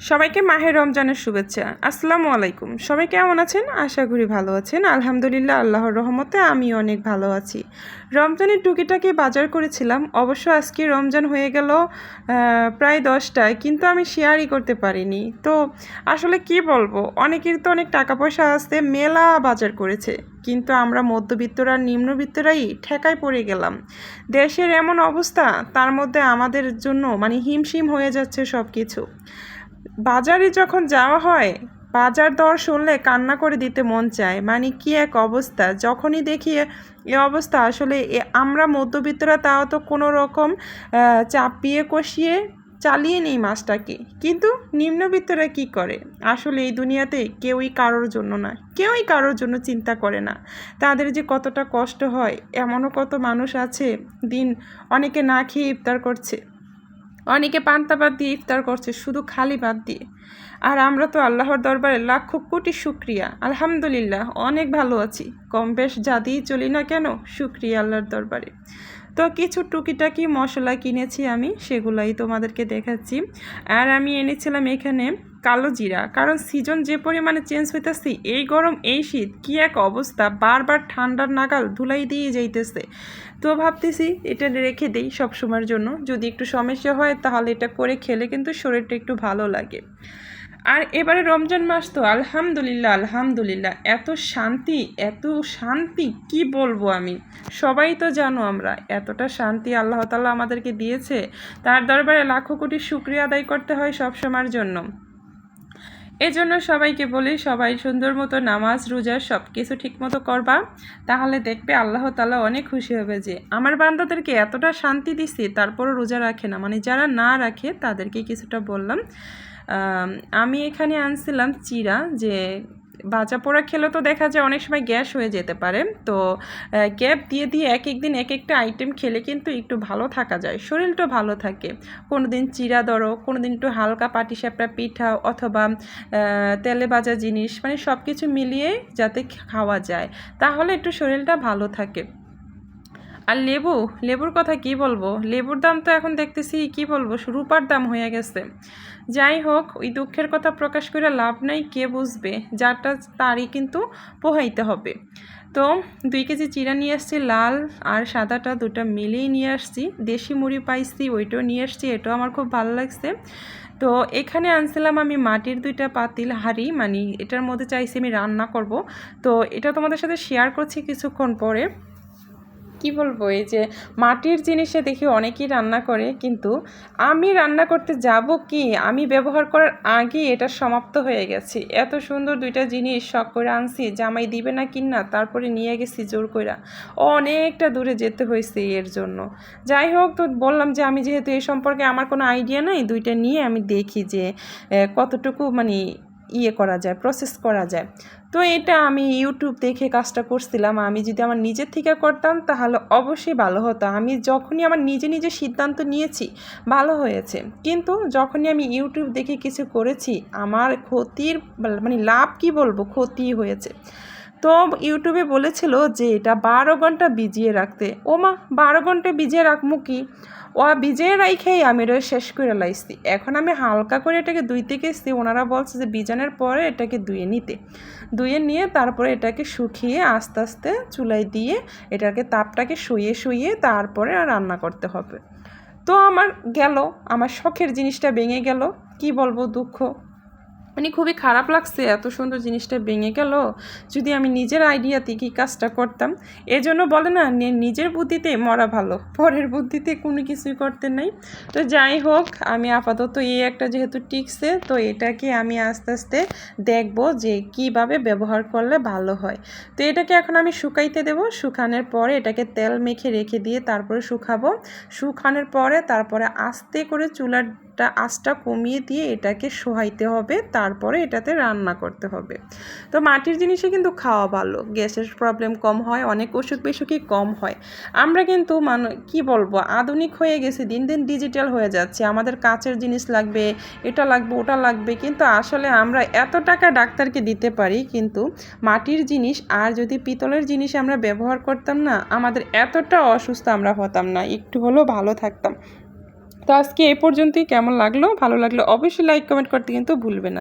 সবাইকে মাহের রমজানের শুভেচ্ছা। আসসালামু আলাইকুম। সবাই কেমন আছেন? আশা করি ভালো আছেন। আলহামদুলিল্লাহ, আল্লাহর রহমতে আমি অনেক ভালো আছি। রমজানের টুকিটাকি বাজার করেছিলাম। অবশ্য আজকে রমজান হয়ে গেল প্রায় দশটায়, কিন্তু আমি শেয়ারই করতে পারিনি। তো আসলে কি বলব? অনেকের তো অনেক টাকা পয়সা আসতে মেলা বাজার করেছে। কিন্তু আমরা মধ্যবিত্তরা, নিম্নবিত্তরাই ঠেকায় পড়ে গেলাম। দেশের এমন অবস্থা, তার মধ্যে আমাদের জন্য মানে হিমশিম হয়ে যাচ্ছে সব কিছু বাজারে যখন যাওয়া হয়, বাজার দর শুনলে কান্না করে দিতে মন চায়। মানে কি এক অবস্থা? যখনই দেখি এ অবস্থা, আসলে আমরা মধ্যবিত্তরা তাও তো কোনো রকম চাপিয়ে কষিয়ে চালিয়ে নেই মাছটাকে। কিন্তু নিম্নবিত্তরা কি করে? আসলে এই দুনিয়াতে কেউই কারোর জন্য না, কেউই কারোর জন্য চিন্তা করে না। তাদের যে কতটা কষ্ট হয়, এমনও কত মানুষ আছে, দিন অনেকে না খেয়ে ইফতার করছে। অনেকে পান্তা বাদ দিয়ে ইফতার করছে, শুধু খালি বাদ দিয়ে। আর আমরা তো আল্লাহর দরবারে লাখো কোটি শুক্রিয়া। আলহামদুলিল্লাহ, অনেক ভালো আছি। কম বেশ যা দিয়েই চলি না কেন, শুক্রিয়া আল্লাহর দরবারে। তো কিছু টুকিটাকি মশলা কিনেছি আমি, সেগুলাই তোমাদেরকে দেখাচ্ছি। আর আমি এনেছিলাম এখানে কালো জিরা, কারণ সিজন যে পরিমাণে চেঞ্জ হইতেছে, এই গরম, এই শীত, কি এক অবস্থা, বারবার ঠান্ডার নাগাল ধুলাই দিয়ে যাইতেছে। তো ভাবতেছি এটা রেখে দেই সব সময়ের জন্য, যদি একটু সমস্যা হয় তাহলে এটা করে খেলে কিন্তু শরীরটা একটু ভালো লাগে। আর এবারে রমজান মাস তো, আলহামদুলিল্লাহ আলহামদুলিল্লাহ। এত শান্তি এত শান্তি, কি বলব আমি? সবাই তো জানো আমরা, এতটা শান্তি আল্লাহ তাআলা আমাদেরকে দিয়েছে। তার দরবারে লাখো কোটি শুক্রিয়া আদায় করতে হয় সব সময়ের জন্য। এজন্য সবাইকে বলি, সবাই সুন্দর মতো নামাজ, রোজা সব কিছু ঠিকমতো করবা, তাহলে দেখবে আল্লাহ তালা অনেক খুশি হবে যে, আমার বান্দাদেরকে এতটা শান্তি দিছি, তারপরও রোজা রাখে না। মানে যারা না রাখে, তাদেরকে কিছুটা বললাম। আম, এখানে আনছিলাম চিরা যে বাজা পোড়া খেলে তো দেখা যায় অনেক সময় গ্যাস হয়ে যেতে পারে। তো গ্যাপ দিয়ে দিয়ে এক এক দিন এক একটা আইটেম খেলে কিন্তু একটু ভালো থাকা যায় শরীরটা ভালো থাকে। কোনো দিন চিরা ধরো কোনো দিন একটু হালকা পাটি পাটিসাপটা পিঠা অথবা তেলে ভাজা জিনিস মানে সব কিছু মিলিয়ে যাতে খাওয়া যায় তাহলে একটু শরীরটা ভালো থাকে। আর লেবু? লেবুর কথা কি বলব? লেবুর দাম তো এখন দেখতেছি, কি বলব? রূপার দাম হয়ে গেছে। যাই হোক, ওই দুঃখের কথা প্রকাশ করে লাভ নাই, কে বুঝবে? যারটা তারই কিন্তু পোহাইতে হবে। তো দুই কেজি চিরা নিয়ে আসছি, লাল আর সাদাটা দুটো মিলিয়ে নিয়ে আসছি। দেশি মুড়ি পাইছি, ওইটাও নিয়ে আসছি, এটাও আমার খুব ভালো লাগছে। তো এখানে আনছিলাম আমি মাটির দুইটা পাতিল হাঁড়ি মানে এটার মধ্যে চাইছি আমি রান্না করব। তো এটা তোমাদের সাথে শেয়ার করছি কিছুক্ষণ পরে। কি বলব, এই যে মাটির জিনিসে দেখি অনেকেই রান্না করে, কিন্তু আমি রান্না করতে যাব কি? আমি ব্যবহার করার আগে এটা সমাপ্ত হয়ে গেছে। এত সুন্দর দুইটা জিনিস শখ করে আনছি, জামাই দিবে না কিনা তারপরে নিয়ে গেছি জোর কইরা। অনেকটা দূরে যেতে হয়েছে এর জন্য। যাই হোক, তো বললাম যে আমি যেহেতু এই সম্পর্কে আমার কোনো আইডিয়া নাই, দুইটা নিয়ে আমি দেখি যে কতটুকু মানে ইয়ে করা যায় প্রসেস করা যায়। তো এটা আমি ইউটিউব দেখে কাজটা করছিলাম। আমি যদি আমার নিজের থেকে করতাম, তাহলে অবশ্যই ভালো হতো। আমি যখনই আমার নিজে নিজে সিদ্ধান্ত নিয়েছি, ভালো হয়েছে। কিন্তু যখনই আমি ইউটিউব দেখে কিছু করেছি, আমার ক্ষতির মানে লাভ কি বলব? ক্ষতি হয়েছে। তো ইউটিউবে বলেছিল যে এটা বারো ঘণ্টা ভিজিয়ে রাখতে। ও মা বারো ঘণ্টা ভিজিয়ে রাখব কি? ও ভিজিয়ে রাইখেই আমি এটা শেষ করে লাইছি। এখন আমি হালকা করে এটাকে ধুইতে গেছি ওনারা বলছে যে বিজানের পরে এটাকে ধুয়ে নিতে। ধুয়ে নিয়ে তারপরে এটাকে শুকিয়ে আস্তে আস্তে চুলায় দিয়ে এটাকে তাপটাকে শুয়ে শুয়ে তারপরে আর রান্না করতে হবে। তো আমার গেল, আমার শখের জিনিসটা ভেঙে গেল। কি বলব দুঃখ? মানে খুবই খারাপ লাগছে এত সুন্দর জিনিসটা ভেঙে গেল। যদি আমি নিজের আইডিয়াতে কি কাজটা করতাম। এজন্য বলে না নিজের বুদ্ধিতে মরা ভালো, পরের বুদ্ধিতে কোনো কিছুই করতে নাই। তো যাই হোক, আমি আপাতত এই একটা যেহেতু টিকছে তো এটাকে আমি আস্তে আস্তে দেখব যে কীভাবে ব্যবহার করলে ভালো হয়। তো এটাকে এখন আমি শুকাইতে দেব। শুকানোর পরে এটাকে তেল মেখে রেখে দিয়ে তারপরে শুকাবো। শুকানোর পরে তারপরে আস্তে করে চুলাটা আঁচটা কমিয়ে দিয়ে এটাকে সোহাইতে হবে, তারপরে এটাতে রান্না করতে হবে। তো মাটির জিনিসে কিন্তু খাওয়া ভালো, গ্যাসের প্রবলেম কম হয়, অনেক অসুখ বিসুখই কম হয়। আমরা কিন্তু মান, কি বলব, আধুনিক হয়ে গেছি, দিন দিন ডিজিটাল হয়ে যাচ্ছে, আমাদের কাচের জিনিস লাগবে, এটা লাগবে, ওটা লাগবে, কিন্তু আসলে আমরা এত টাকা ডাক্তারকে দিতে পারি, কিন্তু মাটির জিনিস আর যদি পিতলের জিনিস আমরা ব্যবহার করতাম না, আমাদের এতটা অসুস্থ আমরা হতাম না, একটু হলেও ভালো থাকতাম। তো আজকে এ পর্যন্তই। কেমন লাগল? ভালো লাগল অবশ্যই লাইক কমেন্ট করতে কিন্তু ভুলবে না।